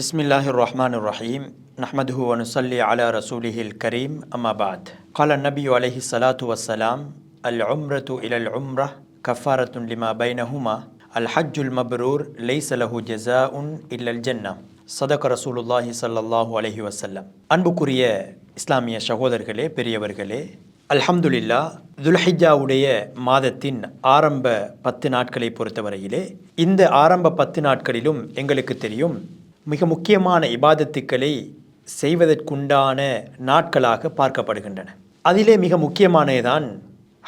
بسم الله الرحمن الرحيم نحمده ونصلي على رسوله الكريم أما بعد قال النبي عليه الصلاة والسلام العمرة إلى العمرة كفارة لما بينهما الحج المبرور ليس له جزاء إلا الجنة صدق رسول الله صلى الله عليه وسلم அன்புக்குரிய இஸ்லாமிய சகோதரர்களே பெரியவர்களே அல்ஹம்துலில்லா துல்ஹிஜாவுடைய மாதத்தின் ஆரம்ப பத்து நாட்களை பொறுத்தவரையிலே இந்த ஆரம்ப பத்து நாட்களிலும் எங்களுக்கு தெரியும் மிக முக்கியமான இபாதத்துக்களை செய்வதற்குண்டான நாட்களாக பார்க்கப்படுகின்றன. அதிலே மிக முக்கியமானதுதான்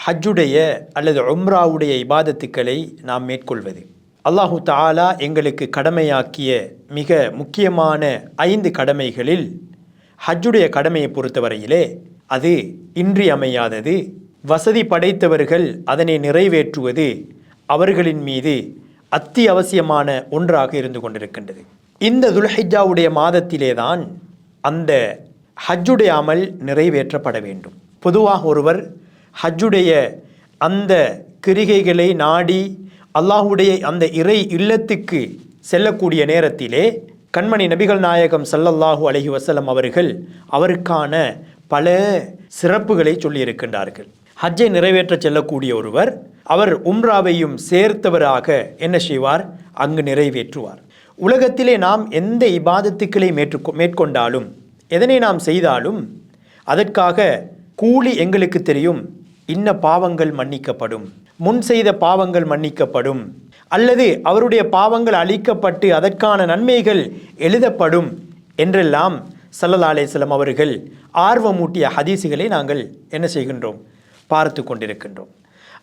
ஹஜ்ஜுடைய அல்லது உம்ராவுடைய இபாதத்துக்களை நாம் மேற்கொள்வது. அல்லாஹு தாலா எங்களுக்கு கடமையாக்கிய மிக முக்கியமான ஐந்து கடமைகளில் ஹஜ்ஜுடைய கடமையை பொறுத்தவரையிலே அது இன்றியமையாதது. வசதி படைத்தவர்கள் அதனை நிறைவேற்றுவது அவர்களின் மீது அத்தியாவசியமான ஒன்றாக இருந்து கொண்டிருக்கின்றது. இந்த துல்ஹிஜாவுடைய மாதத்திலே தான் அந்த ஹஜ்ஜுடைய அமல் நிறைவேற்றப்பட வேண்டும். பொதுவாக ஒருவர் ஹஜ்ஜுடைய அந்த கிரிகைகளை நாடி அல்லாஹுடைய அந்த இறை இல்லத்துக்கு செல்லக்கூடிய நேரத்திலே கண்மணி நபிகள் நாயகம் சல்லல்லாஹூ அலஹி வசலம் அவர்கள் அவருக்கான பல சிறப்புகளை சொல்லியிருக்கின்றார்கள். ஹஜ்ஜை நிறைவேற்ற செல்லக்கூடிய ஒருவர் அவர் உம்ராவையும் சேர்த்தவராக என்ன செய்வார்? அங்கு நிறைவேற்றுவார். உலகத்திலே நாம் எந்த இபாதத்துக்களை மேற்று மேற்கொண்டாலும் எதனை நாம் செய்தாலும் அதற்காக கூலி எங்களுக்கு தெரியும் இன்ன பாவங்கள் மன்னிக்கப்படும். முன் செய்த பாவங்கள் மன்னிக்கப்படும். அல்லது அவருடைய பாவங்கள் அழிக்கப்பட்டு அதற்கான நன்மைகள் எழுதப்படும் என்றெல்லாம் சல்லல்லா அலேஸ்லம் அவர்கள் ஆர்வமூட்டிய ஹதீசுகளை நாங்கள் என்ன செய்கின்றோம்? பார்த்து கொண்டிருக்கின்றோம்.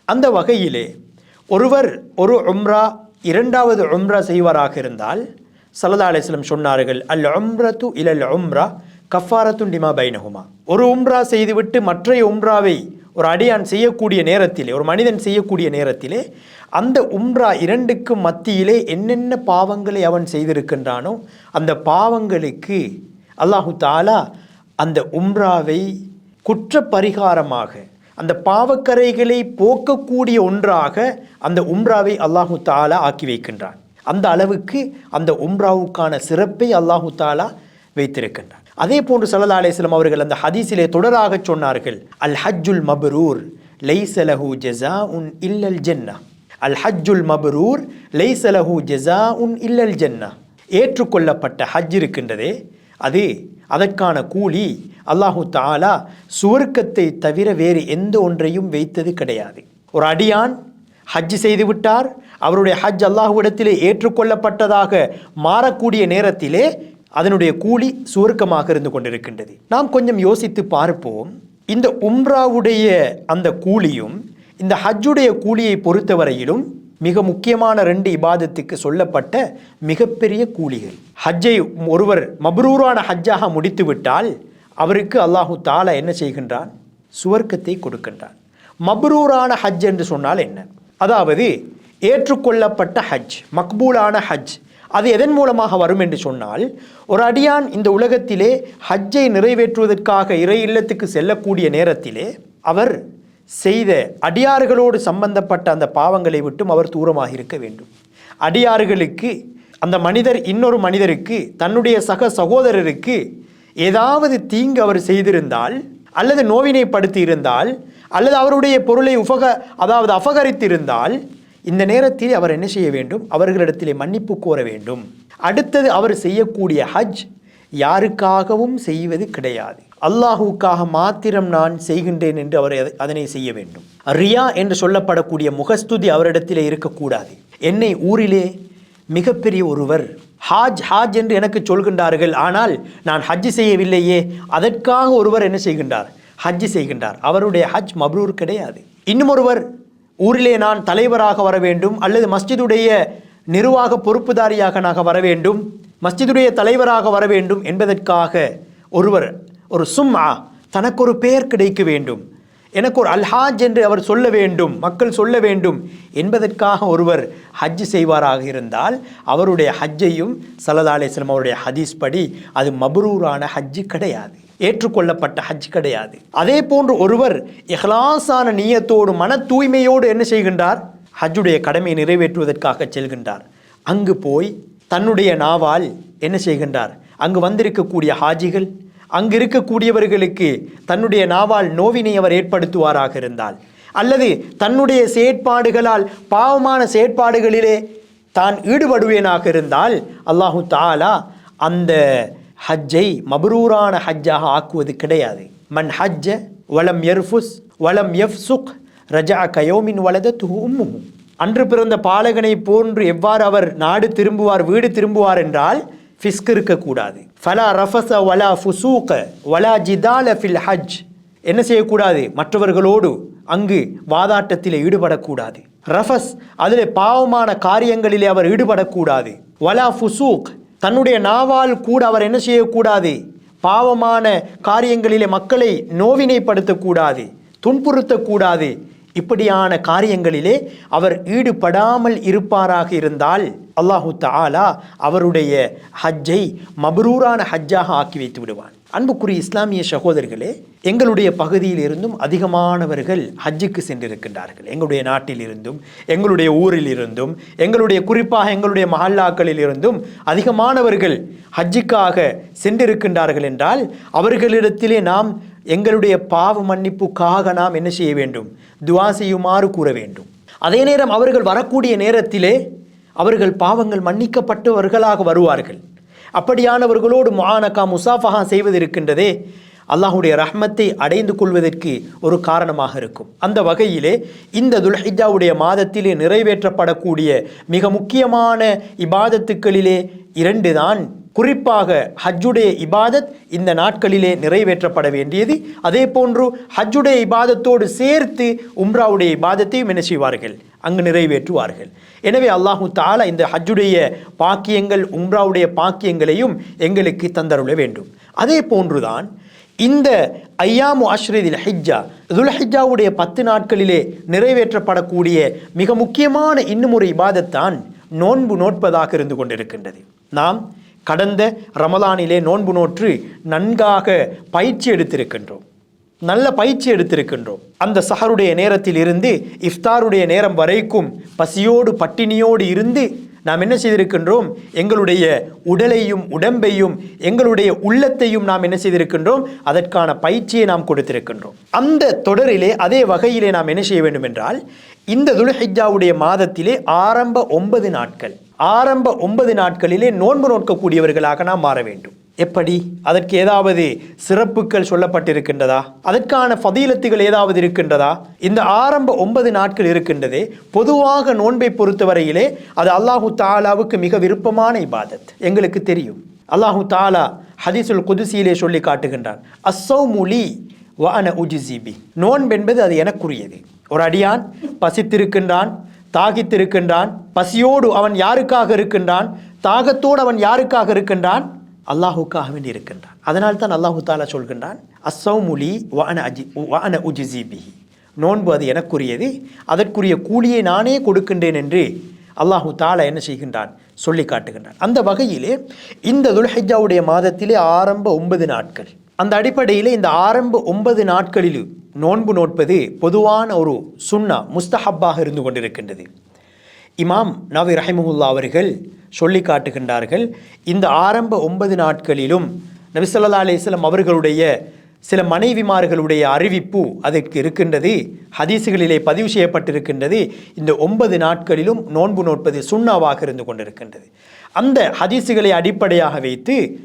அந்த வகையிலே ஒருவர் ஒரு உம்ரா இரண்டாவது உம்ரா செய்வாராக இருந்தால் சல்லா அலிஸ்லம் சொன்னார்கள் அல் உம்ரத்து இலல் உம்ரா கஃபாரத்துன் டிமா பைனகுமா ஒரு உம்ரா செய்துவிட்டு மற்றைய உம்ராவை ஒரு அடியான் செய்யக்கூடிய நேரத்திலே ஒரு மனிதன் செய்யக்கூடிய நேரத்திலே அந்த உம்ரா இரண்டுக்கும் மத்தியிலே என்னென்ன பாவங்களை அவன் செய்திருக்கின்றானோ அந்த பாவங்களுக்கு அல்லாஹு தாலா அந்த உம்ராவை குற்ற பரிகாரமாக அந்த பாவக்கரைகளை போக்கக்கூடிய ஒன்றாக அந்த உம்ராவை அல்லாஹு தாலா ஆக்கி வைக்கின்றான். அந்த அளவுக்கு அந்த உம்ராவுக்கான சிறப்பை அல்லாஹு தாலா வைத்திருக்கின்றான். அதே போன்று சல்லா அலிஸ்லாம் அவர்கள் அந்த ஹதீஸிலே தொடராக சொன்னார்கள் அல் ஹஜ்ஜுல் மபரூர் லைசலஹு ஜெசா உன் இல்லல் ஜென்னா. அல் ஹஜ்ஜுல் மபரூர் லைசலஹு ஜெசா உன் இல்லல் ஜென்னா. ஏற்றுக்கொள்ளப்பட்ட ஹஜ் இருக்கின்றதே அது அதற்கான கூலி அல்லாஹு தாலா சுவர்க்கத்தை தவிர வேறு எந்த ஒன்றையும் வைத்தது கிடையாது. ஒரு அடியான் ஹஜ் செய்துவிட்டார் அவருடைய ஹஜ் அல்லாஹுவிடத்திலே ஏற்றுக்கொள்ளப்பட்டதாக மாறக்கூடிய நேரத்திலே அதனுடைய கூலி சுவர்க்கமாக இருந்து கொண்டிருக்கின்றது. நாம் கொஞ்சம் யோசித்து பார்ப்போம். இந்த உம்ராவுடைய அந்த கூலியும் இந்த ஹஜ்ஜுடைய கூலியை பொறுத்தவரையிலும் மிக முக்கியமான ரெண்டு இபாதத்துக்கு சொல்லப்பட்ட மிகப்பெரிய கூலிகள். ஹஜ்ஜை ஒருவர் மப்ரூரான ஹஜ்ஜாக முடித்துவிட்டால் அவருக்கு அல்லாஹு தாலா என்ன செய்கின்றான்? சுவர்க்கத்தை கொடுக்கின்றான். மப்ரூரான ஹஜ் என்று சொன்னால் என்ன? அதாவது ஏற்றுக்கொள்ளப்பட்ட ஹஜ் மக்பூலான ஹஜ் அது எதன் மூலமாக வரும் என்று சொன்னால் ஒரு அடியான் இந்த உலகத்திலே ஹஜ்ஜை நிறைவேற்றுவதற்காக இறை இல்லத்துக்கு செல்லக்கூடிய நேரத்திலே அவர் செய்த அடியார்களோடு சம்பந்தப்பட்ட அந்த பாவங்களை விட்டும் அவர் தூரமாக இருக்க வேண்டும். அடியார்களுக்கு அந்த மனிதர் இன்னொரு மனிதருக்கு தன்னுடைய சக சகோதரருக்கு ஏதாவது தீங்கு அவர் செய்திருந்தால் அல்லது நோவினைப்படுத்தி இருந்தால் அல்லது அவருடைய பொருளை உபக அதாவது அபகரித்திருந்தால் இந்த நேரத்தில் அவர் என்ன செய்ய வேண்டும்? அவர்களிடத்திலே மன்னிப்பு கோர வேண்டும். அடுத்தது அவர் செய்யக்கூடிய ஹஜ் யாருக்காகவும் செய்வது கிடையாது. அல்லாஹுக்காக மாத்திரம் நான் செய்கின்றேன் என்று அவர் அதனை செய்ய வேண்டும். ரியா என்று சொல்லப்படக்கூடிய முகஸ்துதி அவரிடத்திலே இருக்கக்கூடாது. என்னை ஊரிலே மிகப்பெரிய ஒருவர் ஹாஜ் ஹாஜ் என்று எனக்கு சொல்கின்றார்கள். ஆனால் நான் ஹஜ் செய்யவில்லையே. அதற்காக ஒருவர் என்ன செய்கின்றார்? ஹஜ் செய்கின்றார். அவருடைய ஹஜ் மப்ரூர் கிடையாது. இன்னும் ஒருவர் ஊரிலே நான் தலைவராக வர வேண்டும் அல்லது மஸ்ஜிதுடைய நிர்வாக பொறுப்புதாரியாக நான் வர வேண்டும் மஸ்ஜிதுடைய தலைவராக வர வேண்டும் என்பதற்காக ஒருவர் ஒரு சும்மா தனக்கு ஒரு பெயர் கிடைக்க வேண்டும். எனக்கு ஒரு அல்ஹாஜ் என்று அவர் சொல்ல வேண்டும் மக்கள் சொல்ல வேண்டும் என்பதற்காக ஒருவர் ஹஜ் செய்வாராக இருந்தால் அவருடைய ஹஜ்ஜையும் சல்லா அலிஸ்லம் அவருடைய ஹதீஸ் படி அது மபரூரான ஹஜ்ஜு கிடையாது ஏற்றுக்கொள்ளப்பட்ட ஹஜ் கிடையாது. அதே போன்று ஒருவர் இஹ்லாசான நீயத்தோடு மன தூய்மையோடு என்ன செய்கின்றார்? ஹஜ்ஜுடைய கடமையை நிறைவேற்றுவதற்காக செல்கின்றார். அங்கு போய் தன்னுடைய நாவால் என்ன செய்கின்றார்? அங்கு வந்திருக்கக்கூடிய ஹாஜிகள் அங்கு இருக்கக்கூடியவர்களுக்கு தன்னுடைய நாவால் நோவினை அவர் ஏற்படுத்துவாராக இருந்தால். அல்லது தன்னுடைய செயற்பாடுகளால் பாவமான செயற்பாடுகளிலே தான் ஈடுபடுவேனாக இருந்தால் அல்லாஹு தாலா அந்த ஹஜ்ஜை மபரூரான ஹஜ்ஜாக ஆக்குவது கிடையாது. மன் ஹஜ்ஜ வலம் எர்ஃபுஸ் வலம் யஃப்சுக் ரஜா கயோமின் வலத உம்முஹு. அன்று பிறந்த பாலகனை போன்று எவ்வாறு அவர் நாடு திரும்புவார் வீடு திரும்புவார் என்றால் ஃபிஸ்க் இருக்கக்கூடாது. ஃபலா ரஃபச வலா ஃபுசூக வலா ஜிதால ஃபில் ஹஜ். என்ன செய்யக்கூடாது? மற்றவர்களோடு அங்கு வாதாட்டத்தில் ஈடுபடக்கூடாது. ரஃபஸ் அதில் பாவமான காரியங்களிலே அவர் ஈடுபடக்கூடாது. வலா ஃபுசூக் தன்னுடைய நாவால் கூட அவர் என்ன செய்யக்கூடாது? பாவமான காரியங்களிலே மக்களை நோவினைப்படுத்தக்கூடாது. துன்புறுத்தக்கூடாது. இப்படியான காரியங்களிலே அவர் ஈடுபடாமல் இருப்பாராக இருந்தால் அல்லாஹு தாலா அவருடைய ஹஜ்ஜை மபரூரான ஹஜ்ஜாக ஆக்கி வைத்து விடுவான். அன்புக்குரிய இஸ்லாமிய சகோதரர்களே எங்களுடைய பகுதியில் இருந்தும் அதிகமானவர்கள் ஹஜ்ஜுக்கு சென்றிருக்கின்றார்கள். எங்களுடைய நாட்டில் இருந்தும் எங்களுடைய ஊரில் இருந்தும் எங்களுடைய குறிப்பாக எங்களுடைய மஹல்லாக்களில் இருந்தும் அதிகமானவர்கள் ஹஜ்ஜுக்காக சென்றிருக்கின்றார்கள் என்றால் அவர்களிடத்திலே நாம் எங்களுடைய பாவ மன்னிப்புக்காக நாம் என்ன செய்ய வேண்டும்? துவா செய்யுமாறு கூற வேண்டும். அதே நேரம் அவர்கள் வரக்கூடிய நேரத்திலே அவர்கள் பாவங்கள் மன்னிக்கப்பட்டவர்களாக வருவார்கள். அப்படியானவர்களோடு முஆனகா முசாஃபஹா செய்வது இருக்கின்றதே அல்லாஹுடைய ரஹ்மத்தை அடைந்து கொள்வதற்கு ஒரு காரணமாக இருக்கும். அந்த வகையிலே இந்த துல்ஹிஜாவுடைய மாதத்திலே நிறைவேற்றப்படக்கூடிய மிக முக்கியமான இபாதத்துக்களிலே இரண்டு தான் குறிப்பாக ஹஜ்ஜுடைய இபாதத் இந்த நாட்களிலே நிறைவேற்றப்பட வேண்டியது. அதே போன்று ஹஜ்ஜுடைய இபாதத்தோடு சேர்த்து உம்ராவுடைய இபாதத்தையும் என்ன செய்வார்கள்? அங்கு நிறைவேற்றுவார்கள். எனவே அல்லாஹு தாலா இந்த ஹஜ்ஜுடைய பாக்கியங்கள் உம்ராவுடைய பாக்கியங்களையும் எங்களுக்கு தந்தருள வேண்டும். அதே போன்றுதான் இந்த ஐயாமு அஷ்ரீதில் ஹிஜ்ஜா துல்ஹிஜாவுடைய பத்து நாட்களிலே நிறைவேற்றப்படக்கூடிய மிக முக்கியமான இன்னும் ஒரு இபாதத்தான் நோன்பு நோட்பதாக இருந்து கொண்டிருக்கின்றது. நாம் கடந்த ரமலானிலே நோன்பு நோற்று நன்காக பயிற்சி எடுத்திருக்கின்றோம். நல்ல பயிற்சி எடுத்திருக்கின்றோம். அந்த சஹருடைய நேரத்தில் இருந்து இஃப்தாருடைய நேரம் வரைக்கும் பசியோடு பட்டினியோடு இருந்து நாம் என்ன செய்திருக்கின்றோம்? எங்களுடைய உடலையும் உடம்பையும் எங்களுடைய உள்ளத்தையும் நாம் என்ன செய்திருக்கின்றோம்? அதற்கான பயிற்சியை நாம் கொடுத்திருக்கின்றோம். அந்த தொடரிலே அதே வகையிலே நாம் என்ன செய்ய வேண்டும் என்றால் இந்த துல்ஹிஜாவுடைய மாதத்திலே ஆரம்ப ஒன்பது நாட்கள். ஆரம்ப ஒன்பது நாட்களிலே நோன்பு நோக்கக்கூடியவர்களாக நாம் மாற வேண்டும். எப்படி? அதற்கு ஏதாவது சிறப்புகள் சொல்லப்பட்டிருக்கின்றதா? அதற்கான ஃபதீலத்துகள் ஏதாவது இருக்கின்றதா? இந்த ஆரம்ப ஒன்பது நாட்கள் இருக்கின்றதே பொதுவாக நோன்பை பொறுத்தவரையிலே அது அல்லாஹு தாலாவுக்கு மிக விருப்பமான இபாதத். எங்களுக்கு தெரியும். அல்லாஹு தாலா ஹதீசுல் குதுசியிலே சொல்லி காட்டுகின்றான். அசௌமுலி வன உஜிசிபி நோன்பென்பது அது எனக்குரியது. ஒரு அடியான் பசித்திருக்கின்றான் தாகித்திருக்கின்றான். பசியோடு அவன் யாருக்காக இருக்கின்றான்? தாகத்தோடு அவன் யாருக்காக இருக்கின்றான்? அல்லாஹுக்காக வேண்டி இருக்கின்றான். அதனால் தான் அல்லாஹு தாலா சொல்கின்றான் அசௌமுலி வான அஜி வஅன உஜிசிபிஹி நோன்பு அது எனக்குரியது அதற்குரிய கூலியை நானே கொடுக்கின்றேன் என்று அல்லாஹு தாலா என்ன செய்கின்றான்? சொல்லி காட்டுகின்றான். அந்த வகையிலே இந்த துல்ஹஜாவுடைய மாதத்திலே ஆரம்ப ஒன்பது நாட்கள். அந்த அடிப்படையில் இந்த ஆரம்ப ஒன்பது நாட்களில் நோன்பு நோட்பது பொதுவான ஒரு சுன்னா முஸ்தஹப்பாக இருந்து கொண்டிருக்கின்றது. இமாம் நவி ரஹிமுல்லா அவர்கள் சொல்லி காட்டுகின்றார்கள் இந்த ஆரம்ப ஒன்பது நாட்களிலும் நபிசல்லா அலிஸ்லாம் அவர்களுடைய சில மனைவிமார்களுடைய அறிவிப்பு அதற்கு இருக்கின்றது ஹதீசுகளிலே பதிவு செய்யப்பட்டிருக்கின்றது. இந்த ஒன்பது நாட்களிலும் நோன்பு நோட்பது சுண்ணாவாக இருந்து கொண்டிருக்கின்றது. அந்த ஹதீசுகளை அடிப்படையாக வைத்து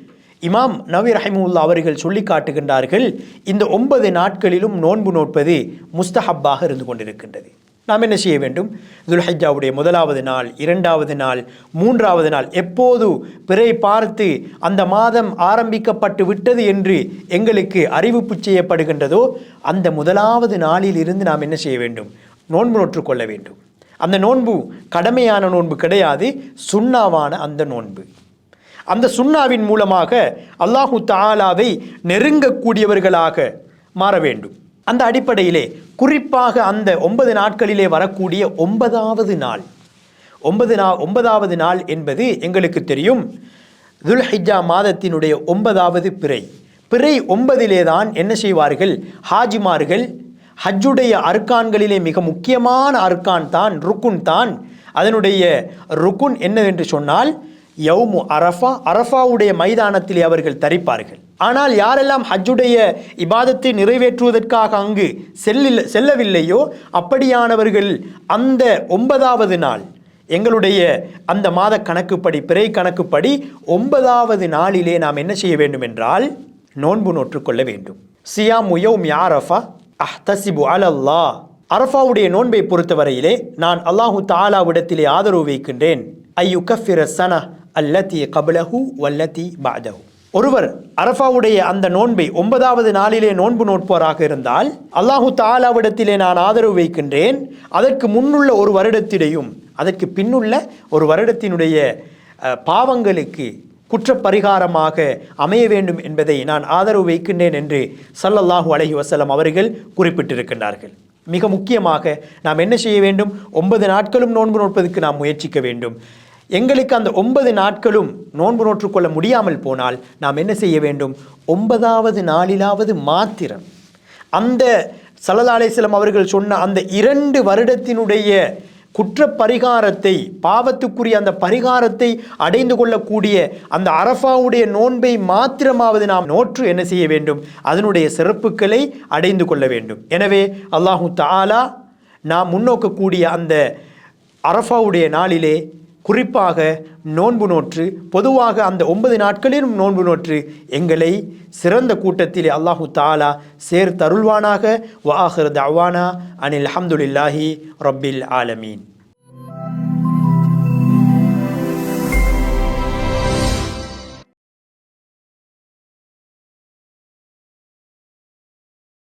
இமாம் நவி ரஹிமுல்லா அவர்கள் சொல்லி காட்டுகின்றார்கள் இந்த ஒன்பது நாட்களிலும் நோன்பு நோட்பது முஸ்தஹப்பாக இருந்து கொண்டிருக்கின்றது. நாம் என்ன செய்ய வேண்டும்? துல்ஹஜாவுடைய முதலாவது நாள் இரண்டாவது நாள் மூன்றாவது நாள் எப்போது பிறை பார்த்து அந்த மாதம் ஆரம்பிக்கப்பட்டு விட்டது என்று எங்களுக்கு அறிவிப்பு செய்யப்படுகின்றதோ அந்த முதலாவது நாளில் இருந்து நாம் என்ன செய்ய வேண்டும்? நோன்பு நோற்றுக்கொள்ள வேண்டும். அந்த நோன்பு கடமையான நோன்பு கிடையாது சுண்ணாவான அந்த நோன்பு. அந்த சுண்ணாவின் மூலமாக அல்லாஹு தாலாவை நெருங்கக்கூடியவர்களாக மாற வேண்டும். அந்த அடிப்படையிலே குறிப்பாக அந்த ஒன்பது நாட்களிலே வரக்கூடிய ஒன்பதாவது நாள். ஒன்பது நா ஒன்பதாவது நாள் என்பது எங்களுக்கு தெரியும். துல்ஹிஜா மாதத்தினுடைய ஒன்பதாவது பிறை. பிறை ஒன்பதிலே தான் என்ன செய்வார்கள்? ஹாஜிமார்கள் ஹஜ்ஜுடைய அர்க்கான்களிலே மிக முக்கியமான அர்க்கான் தான் ருக்குன் தான். அதனுடைய ருக்குன் என்னவென்று சொன்னால் யவ்மு அரஃபா அரஃபாவுடைய மைதானத்தில் அவர்கள் தரிப்பார்கள். ஆனால் யாரெல்லாம் ஹஜ்ஜுடைய இபாதத்தை நிறைவேற்றுவதற்காக அங்கு செல்லில் செல்லவில்லையோ அப்படியானவர்கள் அந்த ஒன்பதாவது நாள் எங்களுடைய அந்த மாத கணக்குப்படி பிறை கணக்குப்படி ஒன்பதாவது நாளிலே நாம் என்ன செய்ய வேண்டும் என்றால் நோன்பு நோற்றுக்கொள்ள வேண்டும். சியாம் உயவும் யாரஃபா அஹ்தசிபு அலல்லா. அரஃபாவுடைய நோன்பை பொறுத்தவரையிலே நான் அல்லாஹு தாலாவிடத்திலே ஆதரவு வைக்கின்றேன். ஐயு கஃபிர சன அல்லத்தி கபலஹு வல்லத்தி பாதஹு ஒருவர் அரஃபாவுடைய அந்த நோன்பை ஒன்பதாவது நாளிலே நோன்பு நோட்போராக இருந்தால் அல்லாஹு தாலாவிடத்திலே நான் ஆதரவு வைக்கின்றேன். அதற்கு முன்னுள்ள ஒரு வருடத்திடையும் அதற்கு பின்னுள்ள ஒரு வருடத்தினுடைய பாவங்களுக்கு குற்றப்பரிகாரமாக அமைய வேண்டும் என்பதை நான் ஆதரவு வைக்கின்றேன் என்று ஸல்லல்லாஹு அலஹி வசலம் அவர்கள் குறிப்பிட்டிருக்கின்றார்கள். மிக முக்கியமாக நாம் என்ன செய்ய வேண்டும்? ஒன்பது நாட்களும் நோன்பு நோட்பதற்கு நாம் முயற்சிக்க வேண்டும். எங்களுக்கு அந்த ஒன்பது நாட்களும் நோன்பு நோற்றுக்கொள்ள முடியாமல் போனால் நாம் என்ன செய்ய வேண்டும்? ஒன்பதாவது நாளிலாவது மாத்திரம். அந்த சலதாலேசலம் அவர்கள் சொன்ன அந்த இரண்டு வருடத்தினுடைய குற்ற பரிகாரத்தை பாவத்துக்குரிய அந்த பரிகாரத்தை அடைந்து கொள்ளக்கூடிய அந்த அரஃபாவுடைய நோன்பை மாத்திரமாவது நாம் நோற்று என்ன செய்ய வேண்டும்? அதனுடைய சிறப்புகளை அடைந்து கொள்ள வேண்டும். எனவே அல்லாஹு தாலா நாம் முன்னோக்கக்கூடிய அந்த அரஃபாவுடைய நாளிலே குறிப்பாக நோன்பு நோற்று பொதுவாக அந்த ஒன்பது நாட்களிலும் நோன்பு நோற்று எங்களை சிறந்த கூட்டத்திலே அல்லாஹு தாலா சேர் தருள்வானாக வாஹர் தவானா அனில் அஹமதுல்லாஹி ரப்பில் ஆலமீன்.